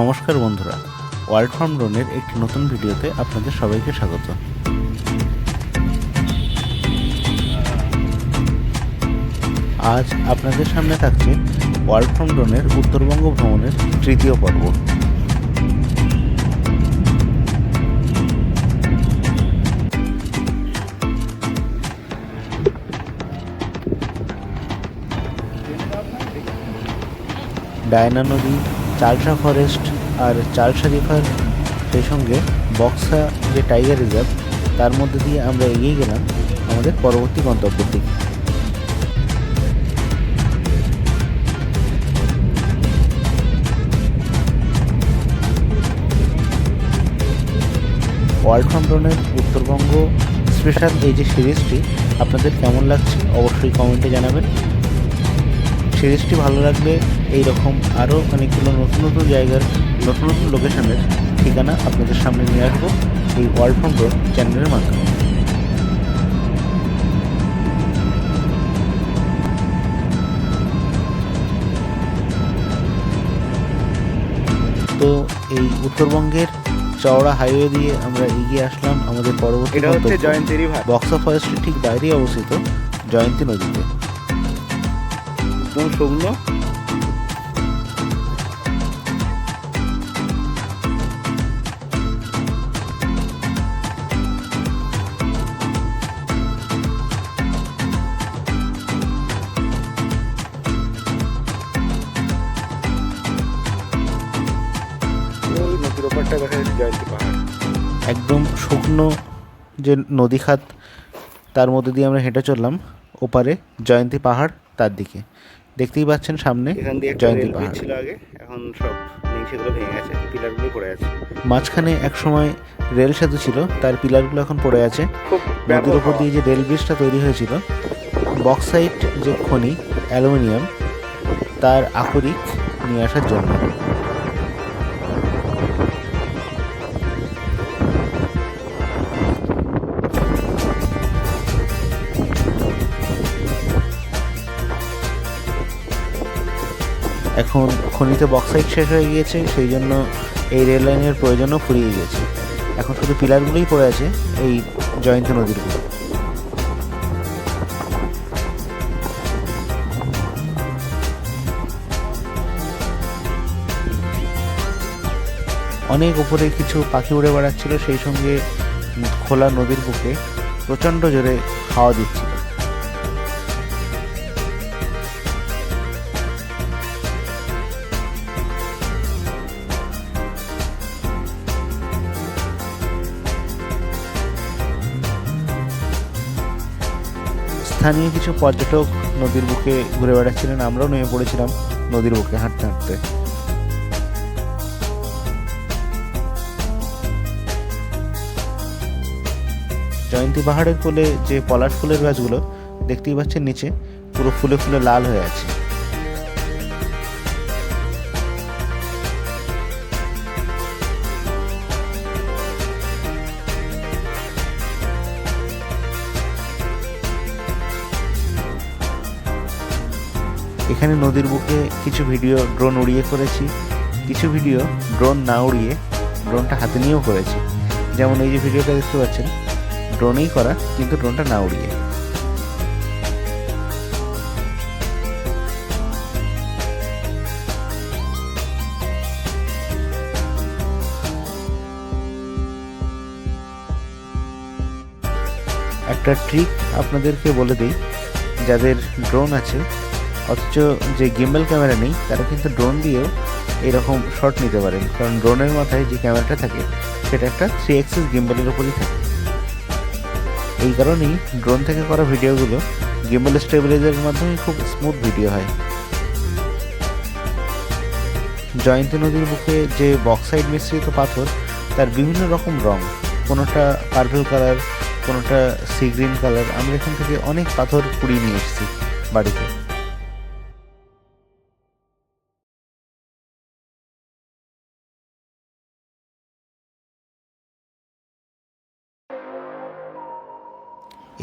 নমস্কার বন্ধুরা, world farm ড্রোনের একটি নতুন ভিডিওতে আপনাদের সবাইকে স্বাগত। আজ আপনাদের সামনে থাকছে ওয়ার্ল্ড ফার্ম ড্রোনের উত্তরবঙ্গ ভ্রমণের তৃতীয় পর্ব। ডায়না নদী চালসা ফরেস্ট আর চালসা রিভার, সেই সঙ্গে বক্সা যে টাইগার রিজার্ভ, তার মধ্যে দিয়ে আমরা এগিয়ে গেলাম আমাদের পরবর্তী গন্তব্যের দিকে। ওয়ার্ল্ড ফাউন্ডনের উত্তরবঙ্গ স্পেশাল এই যে সিরিজটি, আপনাদের কেমন লাগছে অবশ্যই কমেন্টে জানাবেন। সিরিজটি ভালো লাগলে এই রকম আরও অনেকগুলো নতুন নতুন জায়গার নতুন নতুন লোকেশনের ঠিকানা আপনাদের সামনে নিয়ে আসব এই ওয়ার্ল্ড ফ্রম রোড চ্যানেলের মাধ্যমে। তো এই উত্তরবঙ্গের চওড়া হাইওয়ে দিয়ে আমরা এগিয়ে আসলাম আমাদের পরবর্তী বক্সা ফরেস্টের ঠিক বাইরেই অবস্থিত জয়ন্তী নদীতে। একদম শুকনো নদীর ওপারটা দেখা যাচ্ছে জয়ন্তী পাহাড় একদম শুকনো যে নদী খাত তার মধ্যে দিয়ে আমরা হেঁটে চললাম ওপারে জয়ন্তী পাহাড় তার দিকে। দেখতেই পাচ্ছেন সামনে জয়ন্তী পাহাড়। ছিল আগে এখন সব নেই সেগুলো ভেঙে গেছে পিলারগুলো পড়ে আছে। মাঝখানে এক সময় রেল সেতু ছিল তার পিলারগুলো এখন পড়ে আছে। নদীর উপর দিয়ে যে রেল ব্রিজটা তৈরি হয়েছিল বক্সাইট যে খনি অ্যালুমিনিয়াম তার আকরিক নিয়ে আসার জন্য। এখন খনিতে বক্সাইট শেষ হয়ে গিয়েছে, সেই জন্য এই রেল লাইনের প্রয়োজনও ফুরিয়ে গিয়েছে। এখন শুধু পিলারগুলোই পড়ে আছে, এই জয়ন্তী নদীর উপর। অনেক উপরে কিছু পাখি উড়ে বেড়াচ্ছিল, সেই সঙ্গে খোলা নদীর বুকে প্রচণ্ড জোরে হাওয়া দিচ্ছিল। স্থানীয় কিছু পর্যটক নদীর বুকে ঘুরে বেড়াচ্ছিলেন, আমরাও নেমে পড়েছিলাম নদীর বুকে হাঁটতে হাঁটতে। জয়ন্তী পাহাড়ের কোলে যে পলাশ ফুলের গাছগুলো, দেখতেই পাচ্ছেন নিচে পুরো ফুলে ফুলে লাল হয়ে আছে। এখানে নদীর বুকে কিছু ভিডিও ড্রোন উড়িয়ে করেছি। কিছু ভিডিও ড্রোন না উড়িয়ে ড্রোনটা হাতে নিয়েও করেছি। যেমন এই যে ভিডিওটা দেখতে পাচ্ছেন ড্রোনেই করা, কিন্তু ড্রোনটা না উড়িয়ে। একটা ট্রিক আপনাদেরকে বলে দিই, যাদের ড্রোন আছে অথচ যে গিম্বল ক্যামেরা নেই, তারা কিন্তু ড্রোন দিয়েও এরকম শট নিতে পারেন। কারণ ড্রোনের মাথায় যে ক্যামেরাটা থাকে, সেটা একটা থ্রি এক্সেস গিম্বলের উপরই থাকে। এই কারণেই ড্রোন থেকে করা ভিডিওগুলো গিম্বল স্টেবিলাইজারের মাধ্যমে খুব স্মুথ ভিডিও হয়। জয়ন্তী নদীর বুকে যে বক্সাইড মিশ্রিত পাথর, তার বিভিন্ন রকম রং। কোনোটা পার্পল কালার কোনোটা সি গ্রিন কালার আমরা এখান থেকে অনেক পাথর কুড়িয়ে নিয়ে এসেছি বাড়িতে।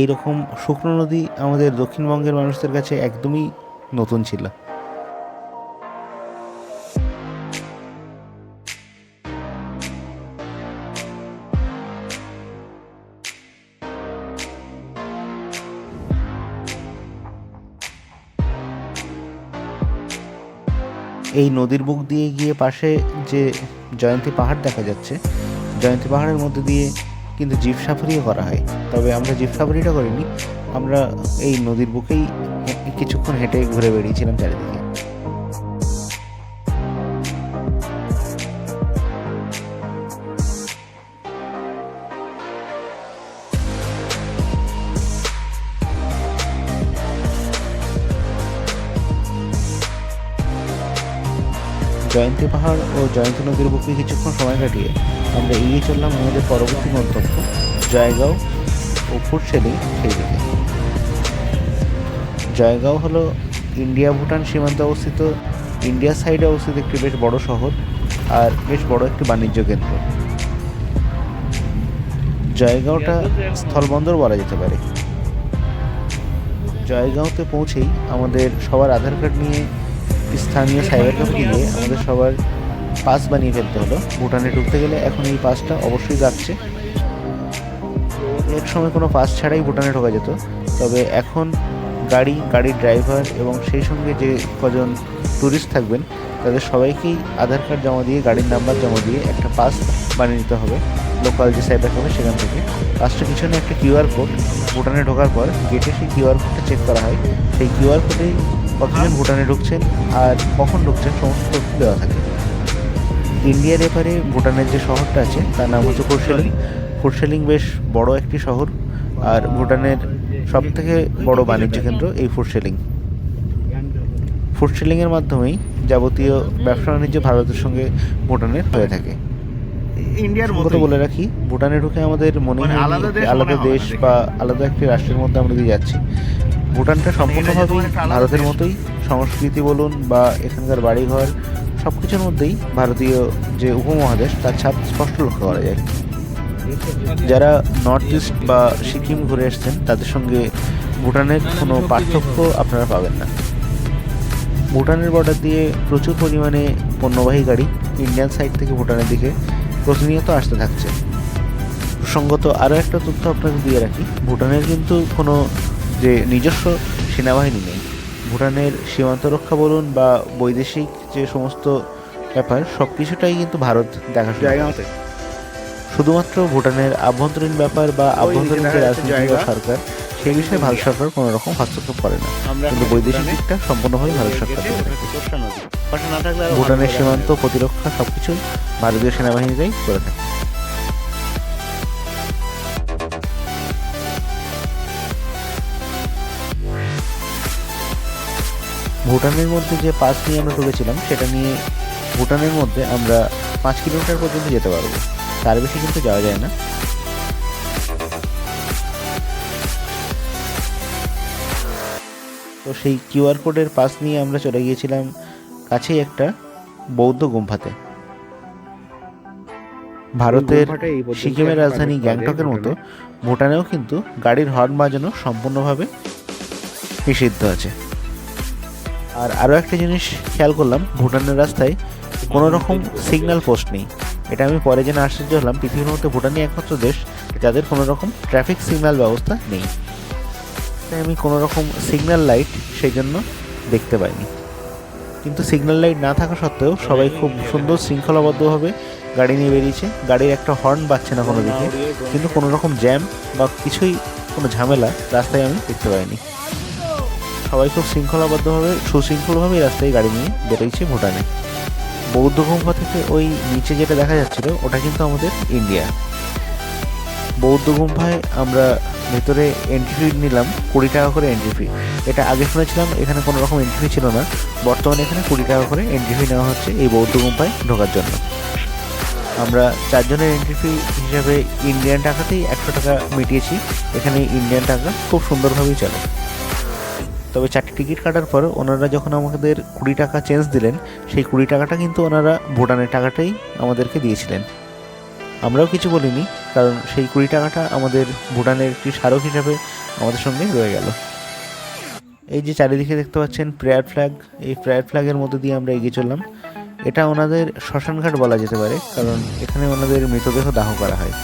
এই রকম শুকনো নদী আমাদের দক্ষিণবঙ্গের মানুষদের কাছে একদমই নতুন ছিল। এই নদীর বুক দিয়ে গিয়ে পাশে যে জয়ন্তী পাহাড় দেখা যাচ্ছে, জয়ন্তী পাহাড়ের মধ্যে দিয়ে কিন্তু জিপ সাফারিও করা হয়। তবে আমরা জিপ সাফারিটা করিনি। আমরা এই নদীর বুকেই কিছুক্ষণ হেঁটে ঘুরে বেরিয়েছিলাম চারিদিকে। জয়ন্তী পাহাড় ও জয়ন্তী নদীর বুকে কিছুক্ষণ সময় কাটিয়ে আমরা এগিয়ে চললাম আমাদের পরবর্তী গন্তব্য জয়গাঁও ও ফুটসেলি সেই দিকে। জয়গাঁও হলো ইন্ডিয়া ভুটান সীমান্তে অবস্থিত। ইন্ডিয়া সাইডে অবস্থিত একটি বেশ বড় শহর আর বেশ বড় একটি বাণিজ্য কেন্দ্র। জয়গাঁওটা স্থলবন্দর বলা যেতে পারে। জয়গাঁওতে পৌঁছেই আমাদের সবার আধার কার্ড নিয়ে স্থানীয় সাইবার ক্যাফে গিয়ে আমাদের সবার পাস বানিয়ে ফেলতে হলো। ভুটানে ঢুকতে গেলে এখন এই পাসটা অবশ্যই যাচ্ছে। এক সময় কোনো পাস ছাড়াই ভুটানে ঢোকা যেত। তবে এখন গাড়ি, গাড়ির ড্রাইভার এবং সেই সঙ্গে যে কজন ট্যুরিস্ট থাকবেন, তাদের সবাইকেই আধার কার্ড জমা দিয়ে, গাড়ির নাম্বার জমা দিয়ে একটা পাস বানিয়ে নিতে হবে লোকাল যে সাইবার ক্যাফে সেখান থেকে। পাসটার পিছনে একটা কিউআর কোড ভুটানে ঢোকার পর গেটে সেই কিউআর কোডটা চেক করা হয়। সেই কিউআর কোডেই কতজন ভুটানে ঢুকছেন আর কখন ঢুকছেন সমস্ত তথ্য দেওয়া থাকে। ইন্ডিয়ার এপারে ভুটানের যে শহরটা আছে তার নাম হচ্ছে ফুটসেলিং ফুটসেলিং বেশ বড় একটি শহর আর ভুটানের সব থেকে বড় বাণিজ্য কেন্দ্র এই ফুটসেলিং ফুটসেলিংয়ের মাধ্যমেই যাবতীয় ব্যবসা বাণিজ্য ভারতের সঙ্গে ভুটানের হয়ে থাকে। ইন্ডিয়ার মতো বলে রাখি ভুটানে ঢুকে আমাদের মনে মানে হয় আলাদা দেশ আলাদা দেশ বা আলাদা একটি রাষ্ট্রের মধ্যে আমরা দিয়ে যাচ্ছি ভুটানটা সম্পূর্ণভাবেই ভারতের মতোই। সংস্কৃতি বলুন বা এখানকার বাড়িঘর সব কিছুর মধ্যেই ভারতীয় যে উপমহাদেশ তার ছাপ স্পষ্ট লক্ষ্য করা যায়। যারা নর্থ ইস্ট বা সিকিম ঘুরে এসছেন তাদের সঙ্গে ভুটানের কোনো পার্থক্য আপনারা পাবেন না। ভুটানের বর্ডার দিয়ে প্রচুর পরিমাণে পণ্যবাহী গাড়ি ইন্ডিয়ান সাইড থেকে ভুটানের দিকে প্রতিনিয়ত আসতে থাকছে। প্রসঙ্গত আরও একটা তথ্য আপনাকে দিয়ে রাখি। ভুটানের কিন্তু কোনো যে নিজস্ব সেনাবাহিনী নেই ভুটানের সীমান্ত রক্ষা বলুন বা বৈদেশিক যে সমস্ত ব্যাপার সব কিছুটাই কিন্তু ভারত দেখা শুধুমাত্র ভুটানের আভ্যন্তরীণ ব্যাপার বা আভ্যন্তরীণ যে রাজনীতি বা সরকার সেই বিষয়ে ভারত সরকার কোনো রকম হস্তক্ষেপ করে না। কিন্তু বৈদেশিক দিকটা সম্পূর্ণভাবে ভারত সরকার ভুটানের সীমান্ত প্রতিরক্ষা সবকিছু ভারতীয় সেনাবাহিনীরাই করে থাকে। ভুটানের মধ্যে যে পাস নিয়ে আমরা ঢুকেছিলাম সেটা নিয়ে ভুটানের মধ্যে আমরা পাঁচ কিলোমিটার পর্যন্ত যেতে পারব। তার বেশি কিন্তু যাওয়া যায় না। তো সেই কিউআর কোডের পাস নিয়ে আমরা চলে গিয়েছিলাম কাছেই একটা বৌদ্ধ গুম্ফাতে। ভারতের সিকিমের রাজধানী গ্যাংটকের মতো ভুটানেও কিন্তু গাড়ির হর্ন বাজানো সম্পূর্ণভাবে নিষিদ্ধ আছে। আর আরও একটা জিনিস খেয়াল করলাম, ভুটানের রাস্তায় কোনো রকম সিগন্যাল পোস্ট নেই। এটা আমি পরে জেনে আশ্চর্য হলাম, পৃথিবীর মধ্যে ভুটানই একমাত্র দেশ যাদের কোনো রকম ট্রাফিক সিগন্যাল ব্যবস্থা নেই। তাই আমি কোনো রকম সিগন্যাল লাইট সেই জন্য দেখতে পাইনি। কিন্তু সিগন্যাল লাইট না থাকা সত্ত্বেও সবাই খুব সুন্দর শৃঙ্খলাবদ্ধভাবে গাড়ি নিয়ে বেরিয়েছে। গাড়ির একটা হর্ন বাজছে না কোনো দিকে, কিন্তু কোনো রকম জ্যাম বা কিছুই, কোনো ঝামেলা রাস্তায় আমি দেখতে পাইনি। সবাই খুব শৃঙ্খলাবদ্ধভাবে সুশৃঙ্খলভাবে রাস্তায় গাড়ি নিয়ে বেরিয়েছে ভুটানে। বৌদ্ধ গুম্ফা থেকে ওই নিচে যেটা দেখা যাচ্ছিল, ওটা কিন্তু আমাদের ইন্ডিয়া। বৌদ্ধ গুম্ফায় আমরা ভেতরে এন্ট্রি ফি নিলাম, কুড়ি টাকা করে এন্ট্রি ফি এটা আগে শুনেছিলাম, এখানে কোনো রকম এন্ট্রি ফি ছিল না। বর্তমানে এখানে কুড়ি টাকা করে এন্ট্রি ফি নেওয়া হচ্ছে এই বৌদ্ধ গুম্ফায় ঢোকার জন্য। আমরা চারজনের এন্ট্রি ফি হিসাবে ইন্ডিয়ান টাকাতেই একশো টাকা মিটিয়েছি। এখানে ইন্ডিয়ান টাকা খুব সুন্দরভাবেই চলে। তবে চারটি টিকিট কাটার পর ওনারা যখন আমাদের কুড়ি টাকা চেঞ্জ দিলেন, সেই কুড়ি টাকাটা কিন্তু ওনারা ভুটানের টাকাটাই আমাদেরকে দিয়েছিলেন। আমরাও কিছু বলিনি, কারণ সেই কুড়ি টাকাটা আমাদের ভুটানের একটি স্মারক হিসাবে আমাদের সঙ্গে রয়ে গেল। এই যে চারিদিকে দেখতে পাচ্ছেন প্রেয়ার ফ্ল্যাগ, এই প্রেয়ার ফ্ল্যাগের মধ্যে দিয়ে আমরা এগিয়ে চললাম। এটা ওনাদের শ্মশানঘাট বলা যেতে পারে, কারণ এখানে ওনাদের মৃতদেহ দাহ করা হয়।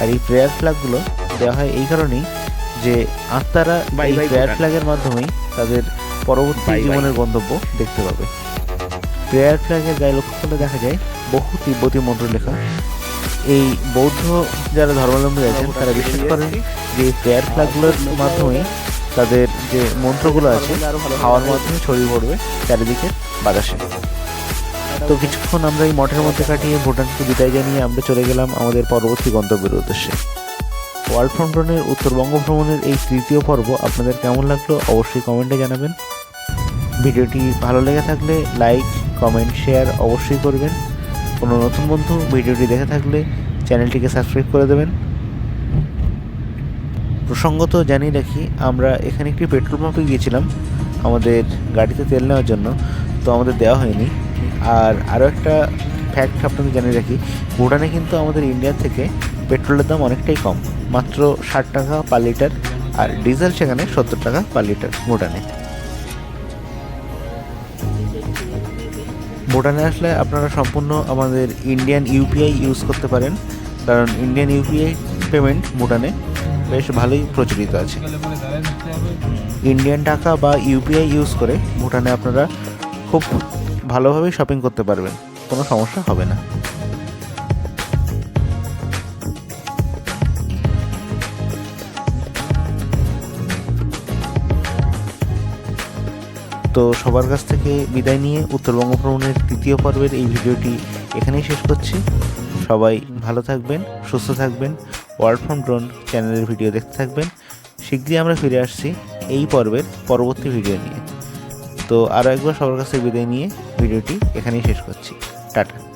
আর এই প্রেয়ার ফ্ল্যাগগুলো দেওয়া হয় এই কারণেই যে আত্মারা এই প্রেয়ার ফ্ল্যাগের মাধ্যমেই তাদের পরবর্তী। জীবনের গন্তব্য দেখতে পাবে। প্রেয়ার ফ্ল্যাগের গায়ে লক্ষ্য করলে দেখা যায় বহু তিব্বতী মন্ত্র লেখা এই বৌদ্ধ যারা ধর্মাবলম্বী আছেন তারা বিশ্বাস করেন যে প্রেয়ার ফ্ল্যাগগুলোর মাধ্যমে তাদের যে মন্ত্রগুলো আছে হাওয়ার মাধ্যমে ছড়িয়ে পড়বে চারিদিকে বাতাসে। তো কিছুক্ষণ আমরা এই মঠের মধ্যে কাটিয়ে ভুটানকে বিদায় জানিয়ে আমরা চলে গেলাম আমাদের পরবর্তী গন্তব্যের উদ্দেশ্যে। ওয়ার্ল্ড ফ্রম ড্রোনের উত্তরবঙ্গ ভ্রমণের এই তৃতীয় পর্ব আপনাদের কেমন লাগল অবশ্যই কমেন্টে জানাবেন। ভিডিওটি ভালো লেগে থাকলে লাইক, কমেন্ট, শেয়ার অবশ্যই করবেন। কোনো নতুন বন্ধু ভিডিওটি দেখে থাকলে চ্যানেলটিকে সাবস্ক্রাইব করে দেবেন। প্রসঙ্গত জানিয়ে রাখি, আমরা এখানে একটি পেট্রোল পাম্পে গিয়েছিলাম আমাদের গাড়িতে তেল নেওয়ার জন্য, তো আমাদের দেওয়া হয়নি। আর আরও একটা ফ্যাক্ট আপনাদের জানিয়ে রাখি, ভুটানে কিন্তু আমাদের ইন্ডিয়া থেকে পেট্রোলের দাম অনেকটাই কম। মাত্র ষাট টাকা পার লিটার আর ডিজেল সেখানে সত্তর টাকা পার লিটার ভুটানে ভুটানে আসলে আপনারা সম্পূর্ণ আমাদের ইন্ডিয়ান ইউপিআই ইউজ করতে পারেন, কারণ ইন্ডিয়ান ইউপিআই পেমেন্ট ভুটানে বেশ ভালোই প্রচলিত আছে। ইন্ডিয়ান টাকা বা ইউপিআই ইউজ করে ভুটানে আপনারা খুব ভালোভাবেই শপিং করতে পারবেন, কোনো সমস্যা হবে না। তো সবার কাছ থেকে বিদায় নিয়ে উত্তরবঙ্গ ভ্রমণের তৃতীয় পর্বের এই ভিডিওটি এখানেই শেষ করছি। সবাই ভালো থাকবেন, সুস্থ থাকবেন, ওয়ার্ল্ড ফ্রম ড্রোন চ্যানেলের ভিডিও দেখতে থাকবেন। শীঘ্রই আমরা ফিরে আসছি এই পর্বের পরবর্তী ভিডিও নিয়ে। তো আরও একবার সবার কাছে বিদায় নিয়ে ভিডিওটি এখানেই শেষ করছি। টাটা।